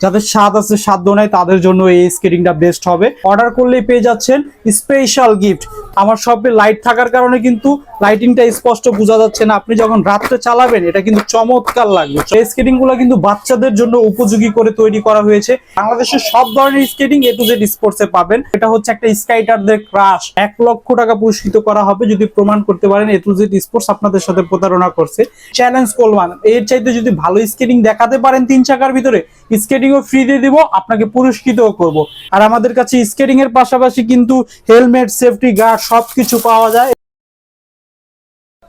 যাদের স্বাদ আছে, সাধ্য নাই, তাদের জন্য এই স্কেটিংটা বেস্ট হবে। অর্ডার করলেই পেয়ে যাচ্ছেন স্পেশাল গিফট আমার শপে লাইট থাকার কারণে কিন্তু লাইটিংটা স্পষ্ট বোঝা যাচ্ছে না। আপনি যখন রাত্রে চালাবেন, এটা কিন্তু চমৎকার লাগবে। স্কেটিংগুলো কিন্তু বাচ্চাদের জন্য উপযোগী করে তৈরি করা হয়েছে। বাংলাদেশের সব ধরনের skating A to Z sports এ পাবেন। এটা হচ্ছে একটা স্কাইটারদের ক্রাশ এক লক্ষ টাকা পুরস্কৃত করা হবে যদি প্রমাণ করতে পারেন এ টু জেড স্পোর্টস আপনাদের সাথে প্রতারণা করছে। চ্যালেঞ্জ করলাম এর চাইতে যদি ভালো স্কেটিং দেখাতে পারেন তিন চাকার ভিতরে স্কেটিং ও ফ্রি দিয়ে দিব, আপনাকে পুরস্কৃতও করব। আর আমাদের কাছে স্কেটিং এর পাশাপাশি কিন্তু হেলমেট সেফটি গার্ড সবকিছু পাওয়া যায়।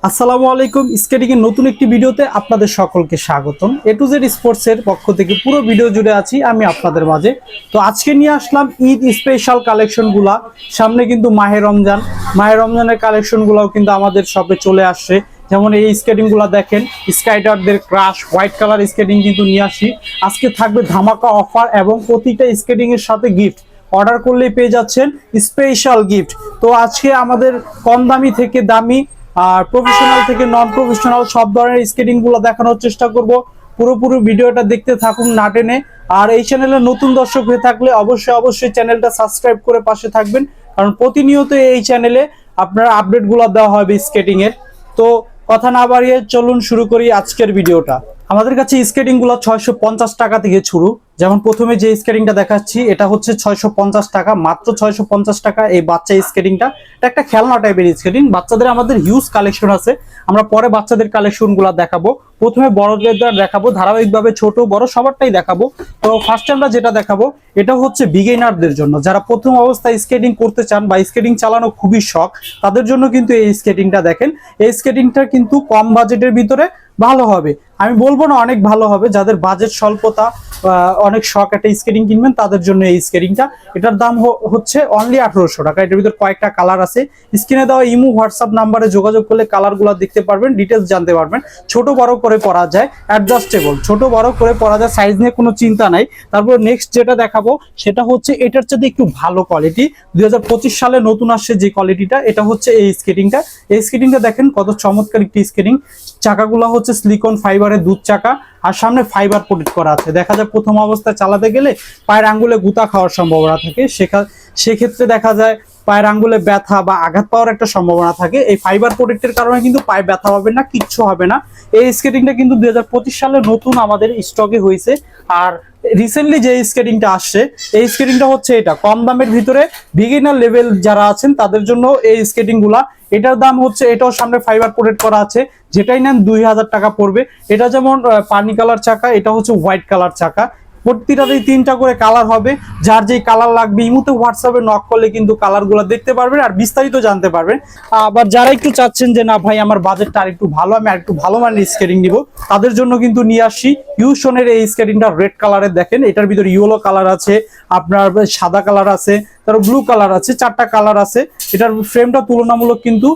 আসসালামু আলাইকুম। স্কেটিং এর নতুন একটি ভিডিওতে আপনাদের সকলকে স্বাগতম। এ টু জেড স্পোর্টস এর পক্ষ থেকে পুরো ভিডিও জুড়ে আছি আমি আপনাদের মাঝে। তো আজকে নিয়ে আসলাম ঈদ স্পেশাল কালেকশনগুলা সামনে কিন্তু মাহে রমজান। মাহে রমজানের কালেকশন গুলাও কিন্তু আমাদের শপে চলে আসছে। যেমন এই স্কেটিংগুলা দেখেন, স্কাইডারদের ক্রাশ হোয়াইট কালার স্কেটিং কিন্তু নিয়ে আসি। আজকে থাকবে ধামাকা অফার এবং প্রতিটা স্কেটিং এর সাথে গিফট অর্ডার করলেই পেয়ে যাচ্ছেন স্পেশাল গিফট তো আজকে আমাদের কম দামি থেকে দামি আর প্রফেশনাল থেকে নন প্রফেশনাল সব ধরনের স্কেটিংগুলো দেখানোর চেষ্টা করব। পুরোপুরি ভিডিওটা দেখতে থাকুন না টেনে। আর এই চ্যানেলে নতুন দর্শক হয়ে থাকলে অবশ্যই অবশ্যই চ্যানেলটা সাবস্ক্রাইব করে পাশে থাকবেন। কারণ প্রতিনিয়ত এই চ্যানেলে আপনার আপডেটগুলো দেওয়া হবে স্কেটিং এর। তো কথা না বাড়িয়ে চলুন শুরু করি আজকের ভিডিওটা। আমাদের কাছে স্কেটিংগুলো ছয়শো পঞ্চাশ টাকা থেকে শুরু। যেমন প্রথমে যে স্কেটিংটা দেখাচ্ছি, এটা হচ্ছে ছয়শো পঞ্চাশ টাকা, মাত্র ছয়শো পঞ্চাশ টাকা এই বাচ্চা স্কেটিংটা এটা একটা খেলনা টাইপের স্কেটিং বাচ্চাদের আমাদের হিউজ কালেকশন আছে। আমরা পরে বাচ্চাদের কালেকশনগুলা দেখাবো। প্রথমে বড়দের দেখাবো, ধারাবাহিকভাবে ছোট, বড়, সবারটাই দেখাবো। তো ফার্স্ট আমরা যেটা দেখাবো, এটা হচ্ছে বিগিনারদের জন্য। যারা প্রথম অবস্থায় স্কেটিং করতে চান বা স্কেটিং চালানো খুবই শখ, তাদের জন্য কিন্তু এই স্কেটিংটা দেখেন। এই স্কেটিংটা কিন্তু কম বাজেটের ভিতরে ভালো হবে। আমি বলব না অনেক ভালো হবে, যাদের বাজেট স্বল্পতা অনেক শখ একটা স্কেটিং কিনবেন, তাদের জন্য এই স্কেটিংটা এটার দাম হচ্ছে অনলি আঠারোশো টাকা। এটার ভিতর কয়েকটা কালার আছে। স্ক্রিনে দেওয়া ইমো হোয়াটসঅ্যাপ নাম্বারে যোগাযোগ করলে কালারগুলো দেখতে পারবেন ডিটেলস জানতে পারবেন। ছোট বড় করে পরা যায় অ্যাডজাস্টেবল ছোট বড় করে পরা যায় সাইজ নিয়ে কোনো চিন্তা নাই। তারপর নেক্সট যেটা দেখাবো, সেটা হচ্ছে এটার চাইতে একটু ভালো কোয়ালিটি দুই হাজার পঁচিশ সালে নতুন আসছে যে কোয়ালিটিটা এটা হচ্ছে এই স্কেটিংটা এই স্কেটিংটা দেখেন কত চমৎকার একটি স্কেটিং চাকাগুলো হচ্ছে সিলিকন ফাইবারের দুধ চাকা, আর সামনে ফাইবার প্রোটেক্ট করা আছে। দেখা যায় প্রথম অবস্থায় চালাতে গেলে পায়ের আঙ্গুলে গুতা খাওয়ার সম্ভাবনা থাকে। সেক্ষেত্রে দেখা যায় পায়ের আঙ্গুলে ব্যথা বা আঘাত পাওয়ার একটা সম্ভাবনা থাকে। এই ফাইবার প্রোটেক্টের কারণে কিন্তু পায়ে ব্যথা হবে না, কিচ্ছু হবে না। এই স্কেটিংটা কিন্তু দুই সালে নতুন আমাদের স্টকে হয়েছে। আর রিসেন্টলি যে স্কেটিংটা আসছে, এই স্কেটিংটা হচ্ছে এটা। কম দামের ভিতরে বিগিনার লেভেল যারা আছেন, তাদের জন্য এই স্কেটিংগুলা। এটার দাম হচ্ছে, এটাও সামনে ফাইবার প্রোটেক্ট করা আছে। যেটাই নেন দুই হাজার টাকা পড়বে। এটা যেমন পানি কালার চাকা, এটা হচ্ছে হোয়াইট কালার চাকা। প্রতিটাতেই তিনটা করে কালার হবে। যার যেই কালার লাগবে ইমুতে হোয়াটসঅ্যাপে নক করলে কিন্তু কালারগুলো দেখতে পারবেন আর বিস্তারিত জানতে পারবেন। আবার যারা একটু চাচ্ছেন যে, না ভাই, আমার বাজেটটা আর একটু ভালো, আমি আর একটু ভালো মানের স্কেটিং নিব, তাদের জন্য কিন্তু নিয়ে আসি। ইউশনের এই স্কেটিংটা রেড কালারের দেখেন, এটার ভিতরে ইয়েলো কালার আছে, আপনার সাদা কালার আছে, তারপর ব্লু কালার আছে, চারটা কালার আছে। এটার ফ্রেমটা তুলনামূলক কিন্তু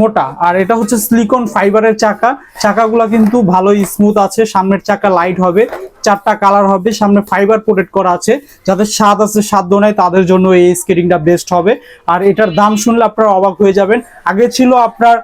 মোটা। আর এটা হচ্ছে সিলিকন ফাইবারের চাকা। চাকাগুলো কিন্তু ভালোই স্মুথ আছে। সামনের চাকা লাইট হবে। চারটা কালার হবে। সামনে ফাইবার প্রোটেক্ট করা আছে। যাদের স্বাদ আছে সাধ্য নাই, তাদের জন্য এই স্কেটিংটা বেস্ট হবে। আর এটার দাম শুনলে আপনারা অবাক হয়ে যাবেন। আগে ছিল আপনার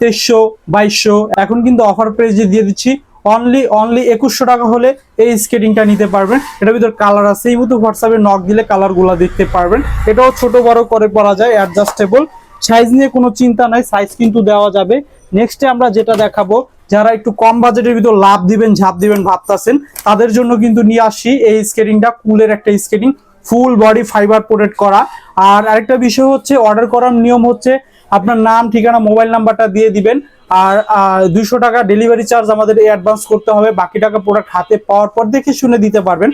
তেইশশো, বাইশশো। এখন কিন্তু অফার প্রাইজে দিয়ে দিচ্ছি। অনলি অনলি একুশশো টাকা হলে এই স্কেটিংটা নিতে পারবেন। এটার ভিতর কালার আছে। এই মতো হোয়াটসঅ্যাপে নক দিলে কালারগুলো দেখতে পারবেন। এটাও ছোট, বড় করে পরা যায়। অ্যাডজাস্টেবল সাইজ নিয়ে কোনো চিন্তা নাই সাইজ কিন্তু দেওয়া যাবে। নেক্সটে আমরা যেটা দেখাবো, যারা একটু কম বাজেটের ভিতর লাভ দিবেন, ঝাঁপ দিবেন, ভাবতাছেন, তাদের জন্য কিন্তু নিয়ে আসি এই স্কেটিংটা কুলের একটা skating full body fibre protect করা। আর আরেকটা বিষয় হচ্ছে অর্ডার করার নিয়ম হচ্ছে, আপনার নাম, ঠিকানা মোবাইল নাম্বারটা দিয়ে দিবেন। আর দুইশো টাকা ডেলিভারি চার্জ আমাদের অ্যাডভান্স করতে হবে। বাকি টাকা প্রোডাক্ট হাতে পাওয়ার পর দেখে শুনে দিতে পারবেন।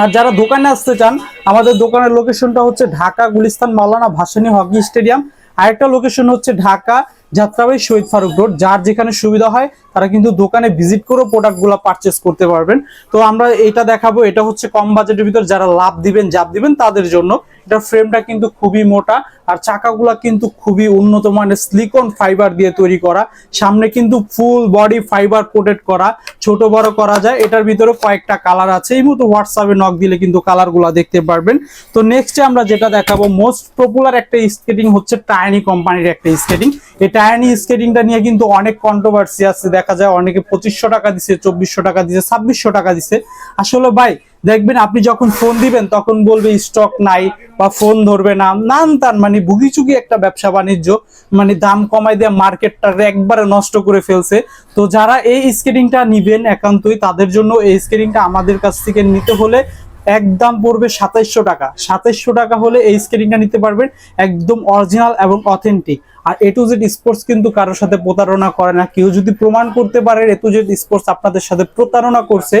আর যারা দোকানে আসতে চান, আমাদের দোকানের লোকেশনটা হচ্ছে ঢাকা, গুলিস্তান, মাওলানা ভাসানী হকি স্টেডিয়াম। আরেকটা লোকেশন হচ্ছে ঢাকা, যাত্রাবাড়ি শহীদ ফারুক রোড। যার যেখানে সুবিধা হয়, তারা কিন্তু দোকানে ভিজিট করেও প্রোডাক্টগুলো পারচেস করতে পারবেন। তো আমরা এটা দেখাবো, এটা হচ্ছে কম বাজেটের ভিতর যারা লাভ দিবেন জাপ দিবেন, তাদের জন্য। এটা ফ্রেমটা কিন্তু খুবই মোটা, আর চাকাগুলা কিন্তু খুবই উন্নত মানের সিলিকন ফাইবার দিয়ে তৈরি করা। সামনে কিন্তু ফুল বডি ফাইবার কোটেড করা, ছোট বড় করা যায়। এটার ভিতরে কয়েকটা কালার আছে। এই মতো হোয়াটসঅ্যাপে নক দিলে কিন্তু কালারগুলো দেখতে পারবেন। তো নেক্সটে আমরা যেটা দেখাবো মোস্ট পপুলার একটা স্কেটিং হচ্ছে টাইনি কোম্পানির একটা স্কেটিং এই টাইনি স্কেটিংটা নিয়ে কিন্তু অনেক কন্ট্রোভার্সি আছে। দেখা যায় অনেকে পঁচিশশো টাকা দিছে, চব্বিশশো টাকা দিছে, ছাব্বিশশো টাকা দিছে। আসলে ভাই দেখবেন আপনি যখন ফোন দিবেন, তখন বলবে স্টক নাই বা ফোন ধরবে না। নান তান মানে ভুগিচুগি একটা ব্যবসা বাণিজ্য মানে দাম কমাই দিয়ে মার্কেটটা একবারে নষ্ট করে ফেলছে। তো যারা এই স্কেটিংটা নিবেন একান্তই, তাদের জন্য এই স্কেটিংটা আমাদের কাছ থেকে নিতে হলে একদম পড়বে সাতাইশশো টাকা। সাতাইশশো টাকা হলে এই স্কেটিংটা নিতে পারবেন একদম অরিজিনাল এবং অথেন্টিক আর এ টু জেড স্পোর্টস কিন্তু কারোর সাথে প্রতারণা করে না। কেউ যদি প্রমাণ করতে পারে এ টু জেড স্পোর্টস আপনাদের সাথে প্রতারণা করছে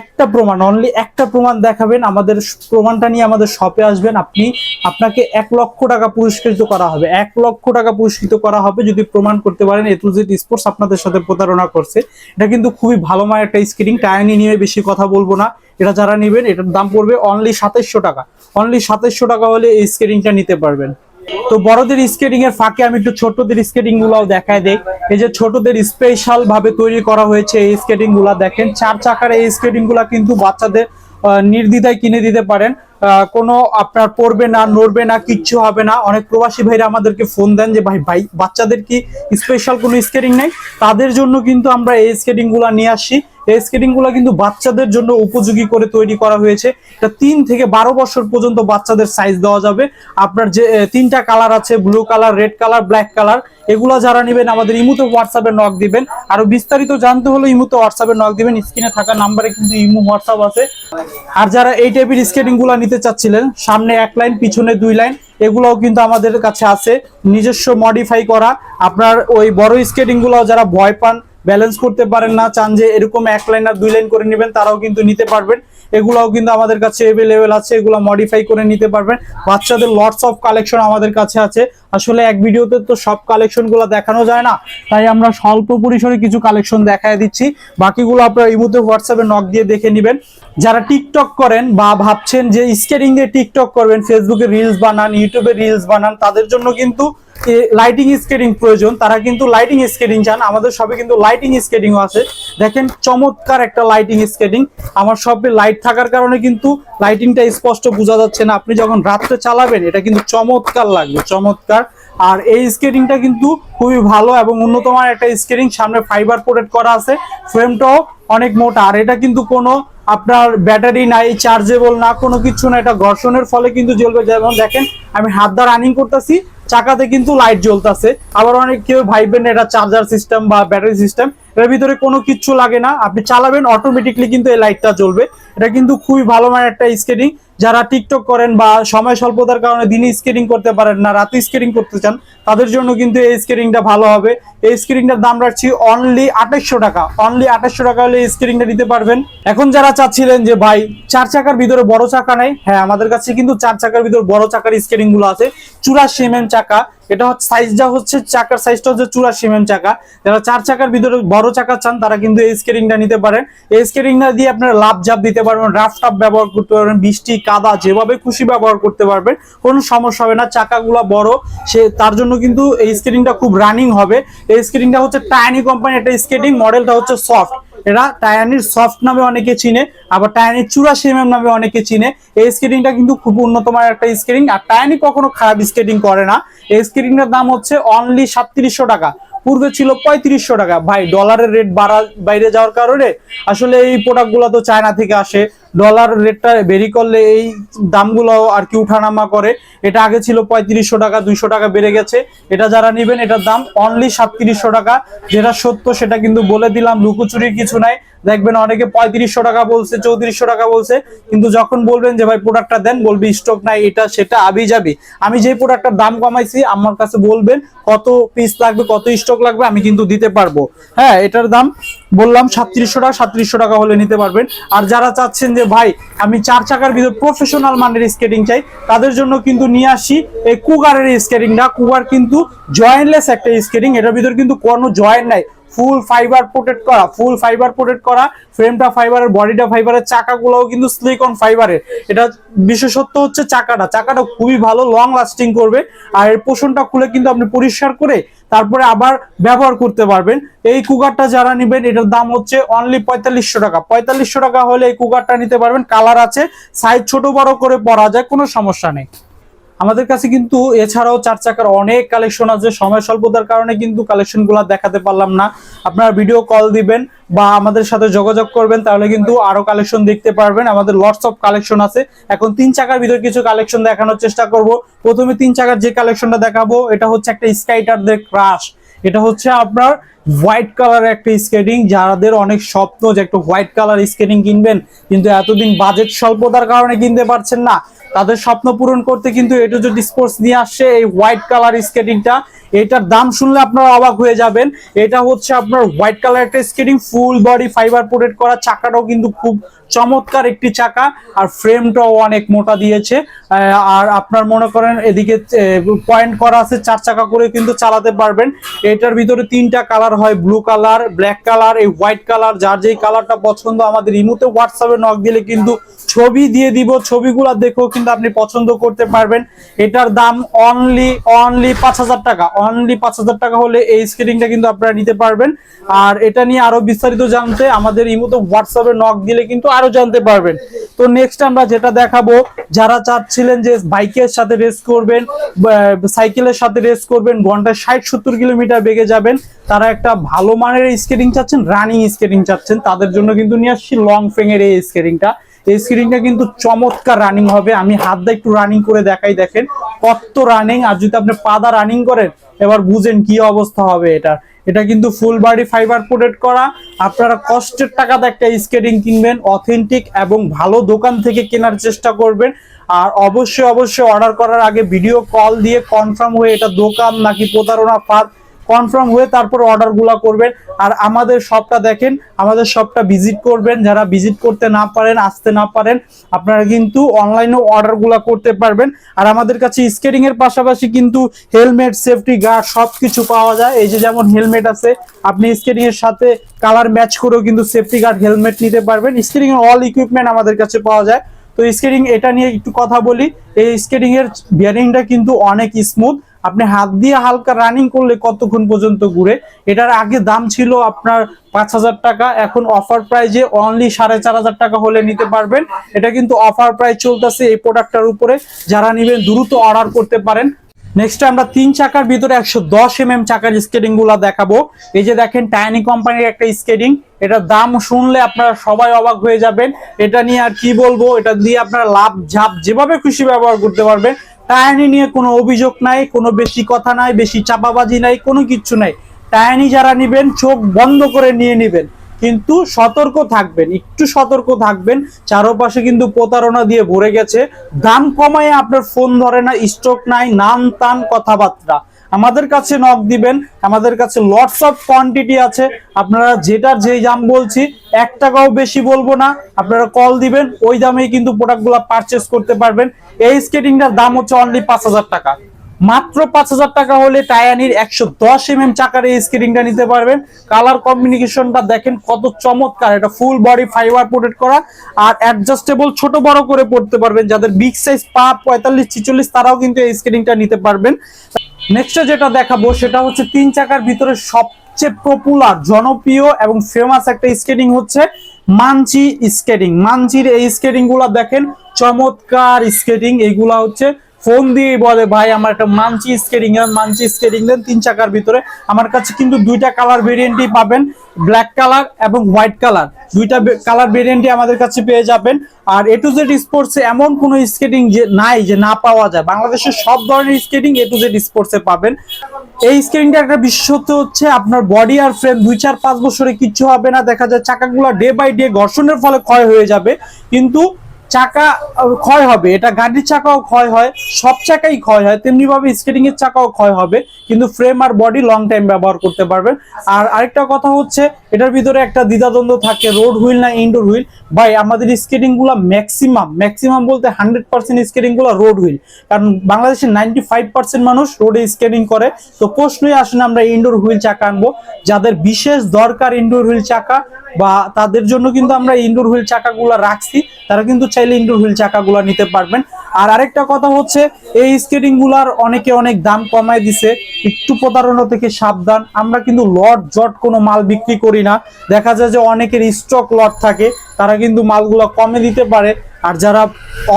একটা প্রমাণ অনলি একটা প্রমাণ দেখাবেন, আমাদের প্রমাণটা নিয়ে আমাদের শপে আসবেন, আপনি, আপনাকে এক লক্ষ টাকা পুরস্কৃত করা হবে। এক লক্ষ টাকা পুরস্কৃত করা হবে যদি প্রমাণ করতে পারেন এ টু জেড স্পোর্টস আপনাদের সাথে প্রতারণা করছে। এটা কিন্তু খুবই ভালো মানের একটা স্কেটিং টায়ানি নিয়ে বেশি কথা বলব না। এটা যারা নেবেন, এটার দাম পড়বে অনলি সাতাইশশো টাকা। অনলি সাতাইশশো টাকা হলে এই স্কেটিংটা নিতে পারবেন। তো বড়দের স্কেটিং এর ফাঁকে আমি একটু ছোটদের স্কেটিং গুলাও দেখায় দেই। এই যে ছোটদের স্পেশাল ভাবে তৈরি করা হয়েছে এই স্কেটিংগুলা দেখেন। চার চাকার এই স্কেটিংগুলা কিন্তু বাচ্চাদের নির্দ্বিধায় কিনে দিতে পারেন। কোনো আপনার পড়বে না, নড়বে না, কিচ্ছু হবে না। অনেক প্রবাসী ভাইরা আমাদেরকে ফোন দেন যে, ভাই ভাই, বাচ্চাদের কি স্পেশাল কোনো স্কেটিং নেই? তাদের জন্য কিন্তু আমরা এই স্কেটিংগুলা নিয়ে আসি। এই স্কেটিংগুলা কিন্তু বাচ্চাদের জন্য উপযোগী করে তৈরি করা হয়েছে। এটা তিন থেকে বারো বছর পর্যন্ত বাচ্চাদের সাইজ দেওয়া যাবে। আপনার যে তিনটা কালার আছে blue colour red colour black colour এগুলা যারা নেবেন আমাদের ইমুতে হোয়াটসঅ্যাপে নক দিবেন। আরও বিস্তারিত জানতে হলে ইমুতে হোয়াটসঅ্যাপে নক দিবেন। স্ক্রিনে থাকা নাম্বারে কিন্তু ইমু হোয়াটসঅ্যাপ আছে। আর যারা এই টাইপের স্কেটিংগুলা নিতে চাচ্ছিলেন, সামনে এক লাইন পিছনে দুই লাইন এগুলাও কিন্তু আমাদের কাছে আছে। নিজস্ব মডিফাই করা। আপনার ওই বড় স্কেটিং গুলাও যারা ভয় পান ব্যালেন্স করতে পারেন না, চান যে এরকম এক লাইন আর দুই লাইন করে নেবেন, তারাও কিন্তু নিতে পারবেন। এগুলাও কিন্তু আমাদের কাছে এভেলেবেল আছে, এগুলো মডিফাই করে নিতে পারবেন। বাচ্চাদের লটস অফ কালেকশন আমাদের কাছে আছে। আসলে এক ভিডিওতে তো সব কালেকশনগুলো দেখানো যায় না, তাই আমরা স্বল্প পরিসরে কিছু কালেকশন দেখায় দিচ্ছি। বাকিগুলো আপনারা এই মুহূর্তে হোয়াটসঅ্যাপে নক দিয়ে দেখে নেবেন। যারা টিকটক করেন বা ভাবছেন যে স্কেটিং দিয়ে টিকটক করবেন ফেসবুকে রিলস বানান ইউটিউবে রিলস বানান, তাদের জন্য কিন্তু লাইটিং স্কেটিং প্রয়োজন। তারা কিন্তু লাইটিং স্কেটিং চান, আমাদের সবে কিন্তু লাইটিং স্কেটিংও আছে। দেখেন চমৎকার একটা লাইটিং স্কেটিং আমার সবে লাইট থাকার কারণে কিন্তু লাইটিংটা স্পষ্ট বোঝা যাচ্ছে না। আপনি যখন রাত্রে চালাবেন, এটা কিন্তু চমৎকার লাগবে চমৎকার। আর এই স্কেটিংটা কিন্তু খুবই ভালো এবং উন্নত একটা স্কেটিং। সামনে ফাইবার প্রোটেক্ট করা আছে ফ্রেমটাও অনেক মোটা। আর এটা কিন্তু কোনো আপনার ব্যাটারি নাই চার্জেবল না, কোনো কিছু না। এটা ঘর্ষণের ফলে কিন্তু জ্বলবে। যেমন দেখেন, আমি হাত দ্বারা রানিং করতেছি, চাকাতে কিন্তু লাইট জ্বলতেছে। আবার অনেক কেউ ভাইবেন এটা চার্জার সিস্টেম বা ব্যাটারি সিস্টেম এর ভিতরে কোনো কিচ্ছু লাগে না। আপনি চালাবেন অটোমেটিকলি কিন্তু এই লাইটটা জ্বলবে। এটা কিন্তু খুবই ভালো মানের একটা স্কেটিং যারা টিকটক করেন বা সময় স্বল্পতার কারণে দিনে স্কেটিং করতে পারেন না, রাতে স্কেটিং করতে চান, তাদের জন্য কিন্তু এই স্কেটিংটা ভালো হবে। এই স্কেটিংটার দাম রাখছি অনলি আঠাশশো টাকা। অনলি আঠাশশো টাকা হলে এই স্কেটিংটা নিতে পারবেন। এখন যারা চাচ্ছিলেন যে, ভাই, চার চাকার ভিতরে বড় চাকা নেই? হ্যাঁ আমাদের কাছে কিন্তু চার চাকার ভিতরে বড় চাকার স্কেটিংগুলো আছে। চুরাশি এম চাকা এটা হচ্ছে সাইজটা হচ্ছে চাকার সাইজটা হচ্ছে চুরাশি এম চাকা। যারা চার চাকার ভিতরে বড় চাকা চান, তারা কিন্তু এই স্কেটিংটা নিতে পারেন। এই স্কেটিংটা দিয়ে আপনারা লাভ জাপ দিতে পারবেন রাফ টাপ ব্যবহার করতে পারবেন, বৃষ্টি, কাদা, যেভাবে খুশি ব্যবহার করতে পারবেন, কোনো সমস্যা হবে না। চাকাগুলো বড়, সে তার জন্য কিন্তু এই স্কেটিংটা খুব রানিং হবে। এই স্কেটিংটা হচ্ছে টাইনি কোম্পানি একটা স্কেটিং মডেলটা হচ্ছে সফট এরা টায়ানির সফট নামে অনেকে চিনে, আবার টায়ানির চুরাশি এম নামে অনেকে চিনে। এই স্কেটিংটা কিন্তু খুব উন্নত মানের একটা স্কেটিং আর টায়ানি কখনো খারাপ স্কেটিং করে না। এই স্কেটিংটার দাম হচ্ছে অনলি সাতত্রিশশো টাকা। পূর্বে ছিল পঁয়ত্রিশশো টাকা। ভাই ডলারের রেট বাড়া বাইরে যাওয়ার কারণে আসলে এই প্রোডাক্টগুলো তো চায়না থেকে আসে। ডলার রেটটা বেরি করলে এই দামগুলো আর কি উঠানামা করে। এটা আগে ছিল পঁয়ত্রিশশো টাকা, দুইশো টাকা বেড়ে গেছে। এটা যারা নেবেন, এটার দাম অনলি সাতত্রিশশো টাকা। যেটা সত্য, সেটা কিন্তু বলে দিলাম, লুকোচুরির কিছু নাই। দেখবেন অনেকে পঁয়ত্রিশশো টাকা বলছে, চৌত্রিশশো টাকা বলছে। কিন্তু যখন বলবেন যে, ভাই প্রোডাক্টটা দেন, বলবি স্টক নাই, এটা সেটা আবি যাবি। আমি যে প্রোডাক্টটার দাম কমাইছি, আমার কাছে বলবেন কত পিস লাগবে, কত স্টক লাগবে, আমি কিন্তু দিতে পারব। হ্যাঁ এটার দাম বললাম সাতত্রিশশো টাকা সাতত্রিশশো টাকা হলে নিতে পারবেন। আর যারা চাচ্ছেন যে, ভাই, আমি চার চাকার ভিতরে প্রফেশনাল মানের স্কেটিং চাই, তাদের জন্য কিন্তু নিয়ে আসি এই কুগারের স্কেটিংটা কুগার কিন্তু জয়েন্টলেস একটা স্কেটিং এটার ভিতরে কিন্তু কোনো জয়েন্ট নাই। ফুল ফাইবার প্রোটেক্ট করা ফুল ফাইবার প্রোটেক্ট করা ফ্রেমটা ফাইবারের বডিটা ফাইবারের চাকাগুলোও কিন্তু স্লিক অন ফাইবারের এটা বিশেষত্ব হচ্ছে চাকাটা। চাকাটা খুবই ভালো লং লাস্টিং করবে। আর এর পোষণটা খুলে কিন্তু আপনি পরিষ্কার করে তারপরে আবার ব্যবহার করতে পারবেন। এই কুকারটা যারা নেবেন, এটার দাম হচ্ছে অনলি পঁয়তাল্লিশশো টাকা। পঁয়তাল্লিশশো টাকা হলে এই কুকারটা নিতে পারবেন। কালার আছে সাইজ ছোট বড় করে পরা যায়, কোনো সমস্যা নেই। আমাদের কাছে কিন্তু এছাড়াও চার চাকার অনেক কালেকশন আছে। সময় স্বল্পতার কারণে কিন্তু কালেকশনগুলো দেখাতে পারলাম না। আপনারা ভিডিও কল দিবেন বা আমাদের সাথে যোগাযোগ করবেন, তাহলে কিন্তু আরও কালেকশন দেখতে পারবেন। আমাদের লটস অফ কালেকশন আছে। এখন তিন চাকার ভিতর কিছু কালেকশন দেখানোর চেষ্টা করব। প্রথমে তিন চাকার যে কালেকশনটা দেখাবো, এটা হচ্ছে একটা স্কাইটারদের ক্রাশ এটা হচ্ছে আপনার হোয়াইট কালার একটা স্কেটিং। যাদের অনেক স্বপ্ন যে একটা হোয়াইট কালার স্কেটিং কিনবেন, কিন্তু এতদিন বাজেট স্বল্পতার কারণে কিনতে পারছেন না, তাদের স্বপ্ন পূরণ করতে কিন্তু এটু যদি স্পোর্টস নিয়ে আসছে এই হোয়াইট কালার স্কেটিংটা। এটার দাম শুনলে আপনারা অবাক হয়ে যাবেন। এটা হচ্ছে আপনার হোয়াইট কালার একটা skating, full body, fibre protect করা চাকাটাও কিন্তু খুব চমৎকার একটি চাকা, আর ফ্রেমটাও অনেক মোটা দিয়েছে। আর আপনার মনে করেন এদিকে পয়েন্ট করা আছে চার চাকা করে কিন্তু চালাতে পারবেন। এটার ভিতরে তিনটা কালার হয় ব্লু কালার ব্ল্যাক কালার এই হোয়াইট কালার যার যেই কালারটা পছন্দ আমাদের ইমুতে হোয়াটসঅ্যাপে নক দিলে কিন্তু ছবি দিয়ে দিব, ছবিগুলো দেখেও কিন্তু আপনি পছন্দ করতে পারবেন। এটার দাম অনলি অনলি পাঁচ হাজার টাকা অনলি পাঁচ হাজার টাকা হলে এই স্কেটিংটা কিন্তু আপনারা নিতে পারবেন। আর এটা নিয়ে আরও বিস্তারিত জানতে আমাদের ইমুতে হোয়াটসঅ্যাপে নক দিলে কিন্তু আরও জানতে পারবেন। তো নেক্সট আমরা যেটা দেখাবো, যারা চাচ্ছিলেন যে বাইকের সাথে রেস করবেন সাইকেলের সাথে রেস করবেন, ঘন্টায় ষাট সত্তর কিলোমিটার বেগে যাবেন, তারা একটা ভালো মানের স্কেটিং চাচ্ছেন রানিং স্কেটিং চাচ্ছেন, তাদের জন্য কিন্তু নিয়ে আসছি লং ফেঙের এই স্কেটিংটা এই স্ক্রিনটা কিন্তু চমৎকার রানিং হবে। আমি হাত দিয়ে একটু রানিং করে দেখাই দেখেন। কত রানিং আর যদি আপনি পাদা রানিং করেন, এবার বুঝেন কি অবস্থা হবে এটা এটা কিন্তু ফুল বডি ফাইবার প্রোটেক্ট করা। আপনারা কষ্টের টাকাতে একটা স্কেটিং কিনবেন অথেন্টিক এবং ভালো দোকান থেকে কেনার চেষ্টা করবেন। আর অবশ্যই অবশ্যই অর্ডার করার আগে ভিডিও কল দিয়ে কনফার্ম হয়ে এটা দোকান নাকি প্রতারণা, ফাঁদ কনফার্ম হয়ে তারপর অর্ডারগুলো করবেন। আর আমাদের শপটা দেখেন, আমাদের শপটা ভিজিট করবেন। যারা ভিজিট করতে না পারেন, আসতে না পারেন, আপনারা কিন্তু অনলাইনেও অর্ডারগুলো করতে পারবেন। আর আমাদের কাছে স্কেটিং এর পাশাপাশি কিন্তু হেলমেট সেফটি গার্ড সবকিছু পাওয়া যায়। এই যে যেমন হেলমেট আছে, আপনি স্কেটিং এর সাথে কালার ম্যাচ করেও কিন্তু সেফটি গার্ড হেলমেট নিতে পারবেন। স্কেটিং এর অল ইকুইপমেন্ট আমাদের কাছে পাওয়া যায়। তো স্কেটিং এটা নিয়ে একটু কথা বলি। এই স্কেটিং এর বিয়ারিংটা কিন্তু অনেক স্মুথ আপনি হাত দিয়ে হালকা রানিং করলে কতক্ষণ পর্যন্ত ঘুরে? এটার আগে দাম ছিল আপনার পাঁচ হাজার টাকা, এখন অফার প্রাইজে অনলি সাড়ে চার হাজার টাকা হলে নিতে পারবেন। এটা কিন্তু অফার প্রাইস চলতেছে এই প্রোডাক্টটার উপরে। যারা নেবেন, দ্রুত অর্ডার করতে পারেন। নেক্সট আমরা তিন চাকার ভিতরে একশো দশ এম এম চাকার স্কেটিংগুলা দেখাবো। এই যে দেখেন টাইনি কোম্পানির একটা স্কেটিং এটার দাম শুনলে আপনারা সবাই অবাক হয়ে যাবেন। এটা নিয়ে আর কি বলব? এটা দিয়ে আপনারা লাভ ঝাপ যেভাবে খুশি ব্যবহার করতে পারবেন। টায়ানি নিয়ে কোনো অভিযোগ নাই, কোনো বেশি কথা নাই, বেশি চাপাবাজি নাই, কোনো কিছু নাই। টায়ানি যারা নিবেন, চোখ বন্ধ করে নিয়ে নেবেন। কিন্তু সতর্ক থাকবেন, একটু সতর্ক থাকবেন। চারপাশে কিন্তু প্রতারণা দিয়ে ভরে গেছে। দাম কমায় আপনার ফোন ধরে না স্টক নাই নাম তান কথাবার্তা। আমাদের কাছে নক দিবেন, আমাদের কাছে লটস অফ কোয়ান্টিটি আছে। আপনারা যেটার যেই দাম বলছি এক টাকাও বেশি বলব না, আপনারা কল দিবেন, ওই দামেই কিন্তু প্রোডাক্টগুলো পারচেস করতে পারবেন। এই স্কেটিংটার দাম হচ্ছে অনলি পাঁচ হাজার টাকা। মাত্র পাঁচ হাজার টাকা হলে টায়ানির একশো দশ এম এম চাকার এই স্কেটিংটা নিতে পারবেন। কালার কম্বিনেশনটা দেখেন কত চমৎকার, এটা ফুল বডি ফাইবার প্রোটেক্ট করা, আর অ্যাডজাস্টেবল ছোট বড় করে পড়তে পারবেন। যাদের বিগ সাইজ পা পঁয়তাল্লিশ ছিচল্লিশ, তারাও কিন্তু এই স্কেটিংটা নিতে পারবেন। নেক্সট যেটা দেখাবো সেটা হচ্ছে তিন চাকার ভিতরে সবচেয়ে পপুলার জনপ্রিয় এবং ফেমাস একটা স্কেটিং হচ্ছে মানচি স্কেটিং মানচির এই স্কেটিংগুলা দেখেন, চমৎকার স্কেটিং এইগুলা হচ্ছে ফোন দিয়ে বলে, ভাই, আমার একটা মানচি স্কেটিং এর মানচি স্কেটিং দেন তিন চাকার ভিতরে। আমার কাছে কিন্তু দুইটা কালার ভেরিয়েন্টই পাবেন ব্ল্যাক কালার এবং হোয়াইট কালার দুইটা কালার ভেরিয়েন্টই আমাদের কাছে পেয়ে যাবেন। আর এ টু জেড স্পোর্টসে এমন কোনো স্কেটিং যে নাই, যে না পাওয়া যায়। বাংলাদেশের সব ধরনের স্কেটিং এ টু জেড স্পোর্টসে পাবেন। এই স্কেটিংটা একটা বিশেষত্ব হচ্ছে, আপনার বডি আর ফ্রেম দুই চার পাঁচ বছরে কিচ্ছু হবে না। দেখা যায় চাকাগুলো ডে বাই ডে ঘর্ষণের ফলে ক্ষয় হয়ে যাবে। কিন্তু চাকা ক্ষয় হবে। এটা গাড়ির চাকাও ক্ষয় হয়, সব চাকাই ক্ষয় হয়। তেমনি ভাবে স্কেটিং এর চাকাও ক্ষয় হবে, কিন্তু ফ্রেম আর বডি লং টাইম ব্যবহার করতে পারবেন। আর আরেকটা কথা হচ্ছে, এটার ভিতরে একটা দ্বিধাদ্বন্দ্ব থাকে রোড হুইল না ইনডোর হুইল ভাই, আমাদের স্কেটিংগুলা ম্যাক্সিমাম ম্যাক্সিমাম বলতে হান্ড্রেড পার্সেন্ট স্কেটিংগুলা রোড হুইল কারণ বাংলাদেশের নাইনটি ফাইভ পার্সেন্ট মানুষ রোডে স্কেটিং করে। তো প্রশ্নই আসে না, আমরা ইনডোর হুইল চাকা আনব। যাদের বিশেষ দরকার ইনডোর হুইল চাকা বা তাদের জন্য কিন্তু আমরা ইনডোর হুইল চাকাগুলো রাখছি, তারা কিন্তু চাইলে ইনডোর হুইল চাকাগুলো নিতে পারবেন। আর আরেকটা কথা হচ্ছে, এই স্কেটিংগুলার অনেকে অনেক দাম কমায় দিছে, একটু প্রতারণা থেকে সাবধান। আমরা কিন্তু লট জট কোনো মাল বিক্রি করি না। দেখা যায় যে অনেকের স্টক লট থাকে, তারা কিন্তু মালগুলো কমে দিতে পারে। আর যারা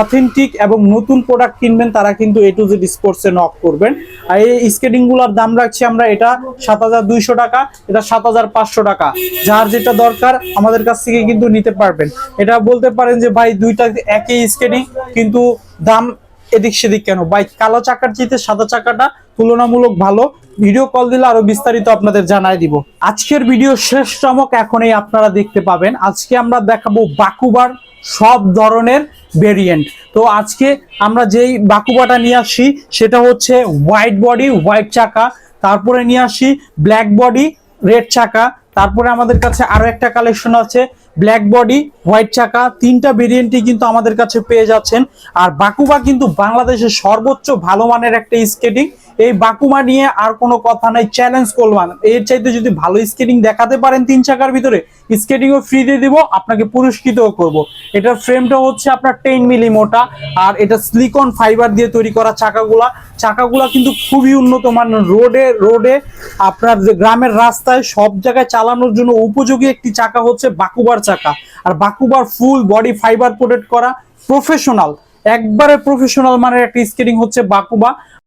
অথেন্টিক এবং নতুন প্রোডাক্ট কিনবেন, তারা কিন্তু এ টু জেড স্পোর্টসে নক করবেন। আর এই স্কেটিংগুলোর দাম রাখছি আমরা এটা সাত হাজার দুইশো টাকা, এটা সাত হাজার পাঁচশো টাকা। যার যেটা দরকার আমাদের কাছ থেকে কিন্তু নিতে পারবেন। এটা বলতে পারেন যে, ভাই, দুইটা একই স্কেটিং কিন্তু দাম এদিক সেদিক কেন? বাইক কালো চাকার চেয়ে সাদা চাকাটা তুলনামূলক ভালো। ভিডিও কল দিলে আরও বিস্তারিত আপনাদের জানাই দিব। আজকের ভিডিও শেষ চমক এখনই আপনারা দেখতে পাবেন। আজকে আমরা দেখাবো বাকুবার সব ধরনের ভেরিয়েন্ট তো আজকে আমরা যেই বাকুবাটা নিয়ে আসি, সেটা হচ্ছে হোয়াইট বডি হোয়াইট চাকা। তারপরে নিয়ে আসি ব্ল্যাক বডি রেড চাকা। তারপরে আমাদের কাছে আরও একটা কালেকশন আছে ব্ল্যাক বডি হোয়াইট চাকা। তিনটা ভেরিয়েন্টই কিন্তু আমাদের কাছে পেয়ে যাচ্ছেন। আর বাকুবা কিন্তু বাংলাদেশের সর্বোচ্চ ভালো মানের একটা স্কেটিং এই বাকুমা নিয়ে আর কোনো কথা নাই চ্যালেঞ্জ করলাম এর চাইতে যদি ভালো স্কেটিং দেখাতে পারেন তিন চাকার ভিতরে স্কেটিংও ফ্রি দিয়ে দিব, আপনাকে পুরস্কৃতও করব। এটার ফ্রেমটা হচ্ছে আপনার টেন মিলি মোটা আর এটা সিলিকন ফাইবার দিয়ে তৈরি করা চাকাগুলা। চাকাগুলা কিন্তু খুবই উন্নত মান রোডে রোডে আপনার গ্রামের রাস্তায় সব জায়গায় চালানোর জন্য উপযোগী একটি চাকা হচ্ছে বাকুবার চাকা। আর বাকুবার ফুল বডি ফাইবার প্রোটেক্ট করা প্রফেশনাল একবারে প্রফেশনাল মানের একটা স্কেটিং হচ্ছে বাকুবা।